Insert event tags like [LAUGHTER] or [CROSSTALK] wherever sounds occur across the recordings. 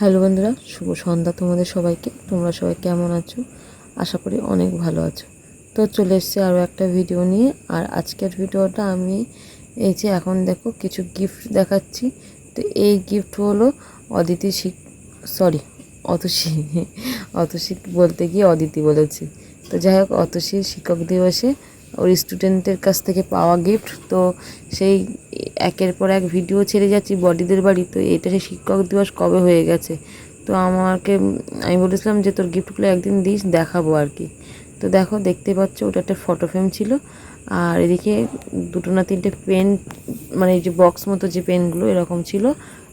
Hello বন্ধুরা, শুভ সন্ধ্যা তোমাদের সবাইকে। তোমরা সবাই কেমন আছো? আশা করি অনেক ভালো আছো। তো চলে এসেছি আরও একটা ভিডিও নিয়ে। আর আজকের ভিডিওটা আমি এই যে এখন দেখো কিছু গিফট দেখাচ্ছি। তো এই গিফট হলো অদিতি শিখ সরি অতসী অতসী বলতে গিয়ে অদিতি বলেছি। তো যাই হোক অতসীর শিক্ষক দিবসে ওর স্টুডেন্টের কাছ থেকে পাওয়া গিফট তো সেই একের পর এক ভিডিও ছেড়ে যাচ্ছি বডিদের বাড়ি, তো এটা সেই শিক্ষক দিবস কবে হয়ে গেছে? তো আমাকে, আমি বলেছিলাম যে তোর গিফটগুলো একদিন দিস, দেখাবো আর কি। তো দেখো, দেখতে পাচ্ছ ওটা একটা ফটো ফ্রেম ছিল, আর এদিকে দুটো না তিনটে পেন মানে যে বক্স মতো যে পেনগুলো এরকম ছিল,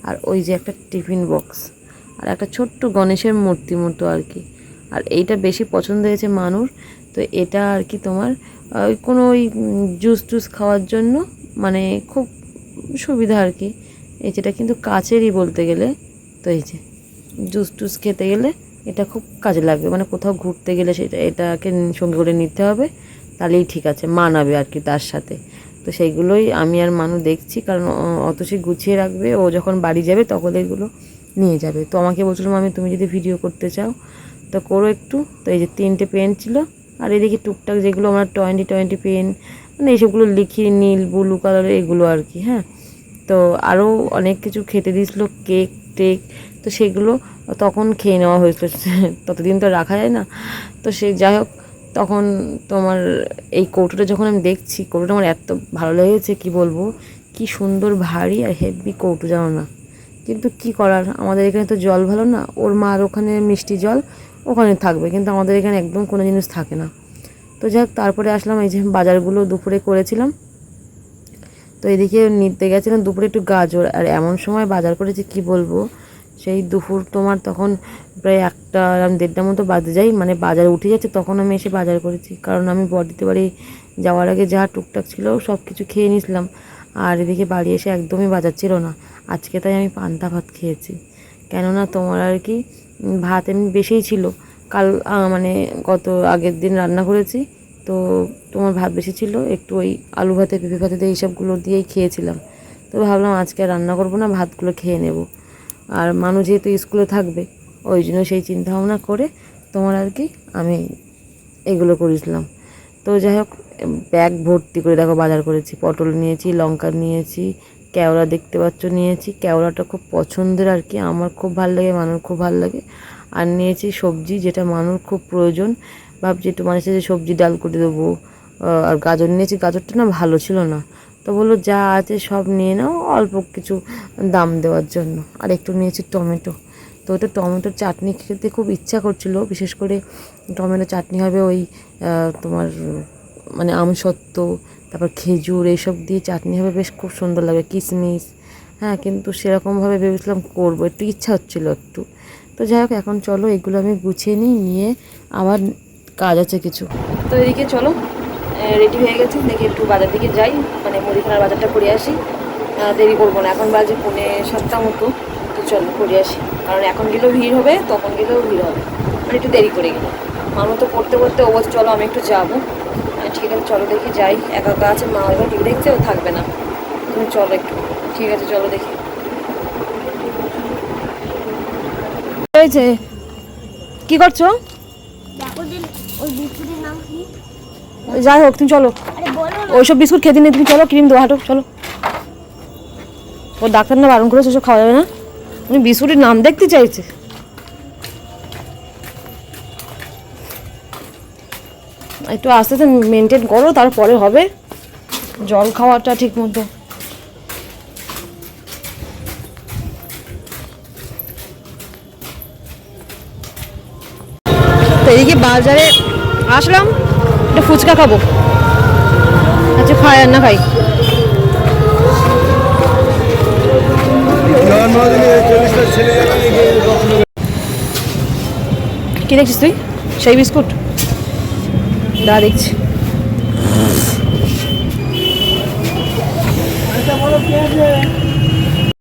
আর ওই যে একটা টিফিন বক্স আর একটা ছোট্ট গণেশের মূর্তি মতো আর কি। আর এইটা বেশি পছন্দ হয়েছে মানুষ তো এটা আর কি তোমার ওই কোনো ওই জুস টুস খাওয়ার জন্য মানে খুব সুবিধা আর কি। এই যেটা কিন্তু কাছেরই বলতে গেলে, তো এই যে জুস টুস খেতে গেলে এটা খুব কাজে লাগবে। মানে কোথাও ঘুরতে গেলে সেটা, এটাকে সঙ্গে করে নিতে হবে, তাহলেই ঠিক আছে, মানাবে আর কি তার সাথে। তো সেইগুলোই আমি আর মানু দেখছি, কারণ অত সে গুছিয়ে রাখবে, ও যখন বাড়ি যাবে তখন এগুলো নিয়ে যাবে। তো আমাকে বলছিলাম আমি তুমি যদি ভিডিও করতে চাও তো করো একটু। তো এই যে তিনটে পেন ছিল। আর এদিকে টুকটাক যেগুলো আমরা টোয়েন্টি টোয়েন্টি পেন মানে এইসবগুলো লিখি, নীল ব্লু কালারের এগুলো আর কি হ্যাঁ। তো আরও অনেক কিছু খেতে দিয়েছিল কেক টেক তো সেগুলো তখন খেয়ে নেওয়া হয়েছিল। [LAUGHS] ততদিন তো রাখা যায় না। তো সে যাই হোক, তখন তোমার এই কৌটোটা যখন আমি দেখছি, কৌটোটা আমার এত ভালো লেগেছে, কি বলব? কি সুন্দর, ভারী আর হেভি কৌটো, জানো না? কিন্তু কি করার? আমাদের এখানে তো জল ভালো না। ওর মার ওখানে মিষ্টি জল, ওখানে থাকবে। কিন্তু আমাদের এখানে একদম কোনো জিনিস থাকে না। তো যাই তারপরে আসলাম এই যে বাজারগুলো দুপুরে করেছিলাম। তো এদিকে নিতে গেছিলাম দুপুরে একটু গাজর। আর এমন সময় বাজার করেছি, কি বলব? সেই দুপুর তোমার তখন প্রায় একটা দেড়টার মতো বাজে যাই মানে বাজার উঠে যাচ্ছে, তখন আমি এসে বাজার করেছি। কারণ আমি বডিতে বাড়ি যাওয়ার আগে যা টুকটাক ছিল সব কিছু খেয়ে নিয়েছিলাম। আর এদিকে বাড়ি এসে একদমই বাজার ছিল না। আজকে তাই আমি পান্তা ভাত খেয়েছি। কেননা তোমার আর কি ভাত এমনি বেশিই ছিল। কাল মানে গত আগের দিন রান্না করেছি, তো তোমার ভাত বেশি ছিল। একটু ওই আলু ভাতে, পেঁপে ভাতে দিয়ে এইসবগুলো দিয়েই খেয়েছিলাম। তো ভাবলাম আজকে রান্না করব না, ভাতগুলো খেয়ে নেব। আর মানুষ যেহেতু স্কুলে থাকবে, ওই জন্য সেই চিন্তা ভাবনা করে তোমার আর কি আমি এগুলো করেছিলাম। তো যাই হোক ব্যাগ ভর্তি করে দেখো বাজার করেছি, পটল নিয়েছি, লঙ্কা নিয়েছি, কেওড়া দেখতে পাচ্ছ নিয়েছি। কেওড়াটা খুব পছন্দের আর কি, আমার খুব ভালো লাগে মানুষ খুব ভালো লাগে। আর নিয়েছি সবজি যেটা মানুষ খুব প্রয়োজন। ভাবছি একটু মানুষের যে সবজি ডাল করে দেবো। আর গাজর নিয়েছি, গাজরটা না ভালো ছিল না। তো বলল যা আছে সব নিয়ে নাও, অল্প কিছু দাম দেওয়ার জন্য। আর একটু নিয়েছি টমেটো। তো ওটা টমেটোর চাটনি খেতে খুব ইচ্ছা করছিল, বিশেষ করে টমেটো চাটনি হবে ওই তোমার মানে আমসত্ত্ব, তারপর খেজুর এইসব দিয়ে চাটনি হবে, বেশ খুব সুন্দর লাগে কিশমিশ হ্যাঁ কিন্তু সেরকমভাবে ভেবেছিলাম করব, একটু ইচ্ছা হচ্ছিল একটু। তো যাই হোক, এখন চলো এগুলো আমি গুছিয়ে নিই, নিয়ে আবার কাজ আছে কিছু। তো এদিকে চলো রেডি হয়ে গেছে, দেখি একটু বাজার দিকে যাই মানে মুদিখানার বাজারটা করে আসি। দেরি করব না, এখন বাজে পৌনে সাতটা মতো, তো চলো করে আসি। কারণ এখন গেলেও ভিড় হবে, তখন গেলেও ভিড় হবে। মানে একটু দেরি করে গেলে। আমার তো পড়তে পড়তে বলছে চলো, আমি একটু যাব। ঠিক আছে চলো দেখি যাই। একা একা আছে মা এবার টিভি দেখছে ও থাকবে না। তুমি চলো একটু। ঠিক আছে চলো দেখি। হয়েছে কি করছ? যাই হোক তুমি চলো। ওইসব বিস্কুট খেতে নেই তুমি চলো ক্রিম দেবো হাঁটো চলো। ও ডাক্তার না বারণ করেছে ওসব খাওয়া যাবে না? তুমি বিস্কুটের নাম দেখতে চাইছে। একটু আস্তে আস্তে মেনটেন করো, তারপরে হবে। জল খাওয়াটা ঠিক মতো। তো এদিকে বাজারে আসলাম, একটু ফুচকা খাব। আচ্ছা খাই আর না খাই। কি দেখছিস তুই? সেই বিস্কুট? দা দেখছি।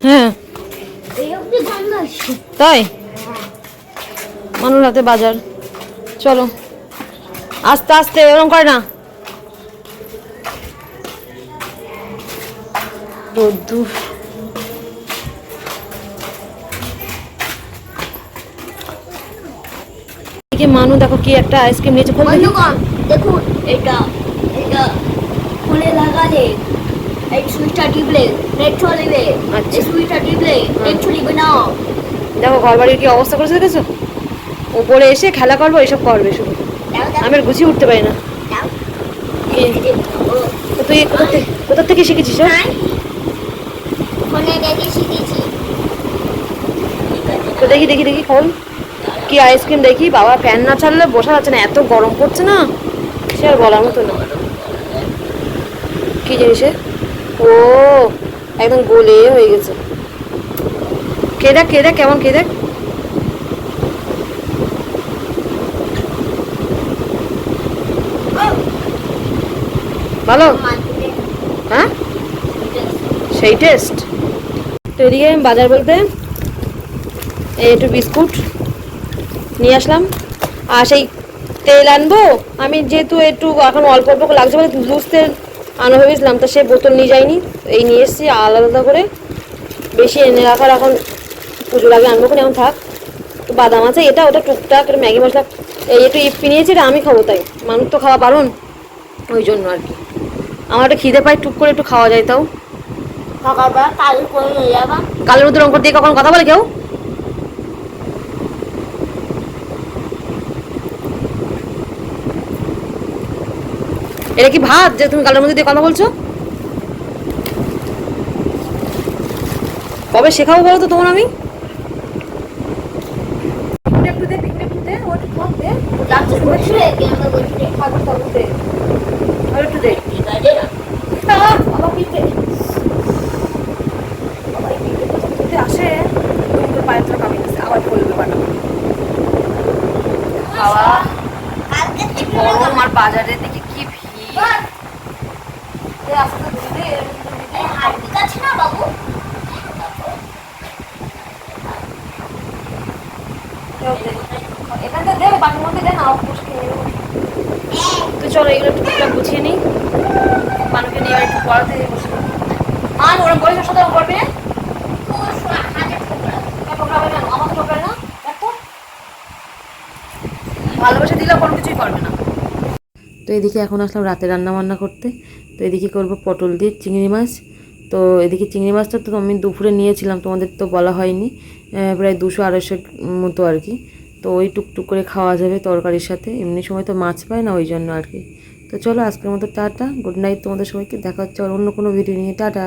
হ্যাঁ। তাই? মানুষ বাজার। চলো। আস্তে আস্তে, এরকম করে না। মানু দেখো কি একটা আইসক্রিম নিয়েছে। দেখুন এটা এটা খুলে লাগালে এই সুইচটা টিপলে নেট চলিবে আচ্ছা। সুইচটা টিপলে নেট চলিবে না। দেখো ঘর বাড়ির কি অবস্থা করেছে দেখেছ? উপরে এসে খেলা করব এসব করবে শুধু। আমি গুছিয়ে উঠতে পারি না। তুই কোথা থেকে কোথা থেকে শিখেছিস হ্যাঁ? ফোনে তো দেখি দেখি দেখি খোল। কি আইসক্রিম দেখি? বাবা ফ্যান না ছাড়লে বসা যাচ্ছে না এত গরম পড়ছে না। সে আর বলার মতো না। কি জিনিসে ও, একদম গোলে হয়ে গেছে। কে দেখ কে দেখ, কেমন কে দেখ? ভালো? হ্যাঁ? সেই টেস্ট। তো এদিকে বাজার বলতে একটু বিস্কুট নিয়ে আসলাম। আর সেই তেল আনব? আমি যেহেতু একটু এখন অল্প অল্প লাগছে বলে লুজ তেল আনো ভেবেছিলাম তা সে বোতল নিয়ে যাইনি। এই নিয়ে এসেছি আলাদা আলাদা করে। বেশি এনে রাখার এখন পুজোর আগে আনব কোনো এখন থাক। তো বাদাম আছে এটা ওটা টুকটাক ম্যাগি মশলা। এই একটু ইপি নিয়েছি এটা আমি খাব তাই। মানুষ তো খাওয়া পারুন। ওই জন্য আর কি। আমার একটা খিদে পাই টুক করে একটু খাওয়া যায় তাও। কালের মধ্যে রঙ দিয়ে কখন কথা বলে কেউ? এটা কি ভাত? যে তুমি কালের মধ্যে দিয়ে কথা বলছো? কবে শেখাবো বলো তো তোমার আমি? একটু দে একটু দে ও একটু কম দে যাচ্ছে বসে কে আমরা বসে খাবার খাবার দে আর একটু দে ঠিক আছে বাবা পিঠে বাবা এই পিঠে কোথা থেকে আসে তুমি পায়ের তো কামিয়ে দিচ্ছে আবার বলবে বাটা খাওয়া কালকে থেকে গরম আর বাজারে দেখি কি ভিড় এই আস্তে আস্তে দে, দে, এই হার্দিক আছে না বাবু কেউ দে। এখানটা দে বাটির মধ্যে দে না অপুষ খেয়ে নেব। তো চলো, এগুলো টুকটাক গুছিয়ে নিই। মানুষকে নিয়ে একটু পড়াতে বসে আর ওরা বয়স সাথে দেখো ভালোবাসা দিলে কোনো কিছুই করবে না। তো এদিকে এখন আসলাম রাতে রান্না বান্না করতে। তো এদিকে করব পটল দিয়ে চিংড়ি মাছ। তো এদিকে চিংড়ি মাছটা তো আমি দুপুরে নিয়েছিলাম, তোমাদের তো বলা হয়নি। প্রায় দুশো আড়াইশো মতো আর কি। তো ওই টুকটুক করে খাওয়া যাবে তরকারির সাথে। এমনি সময় তো মাছ পায় না ওই জন্য আর কি। তো চলো আজকের মতো টাটা গুড নাইট তোমাদের সবাইকে, দেখা হচ্ছে আর অন্য কোনো ভিডিও নিয়ে। টাটা!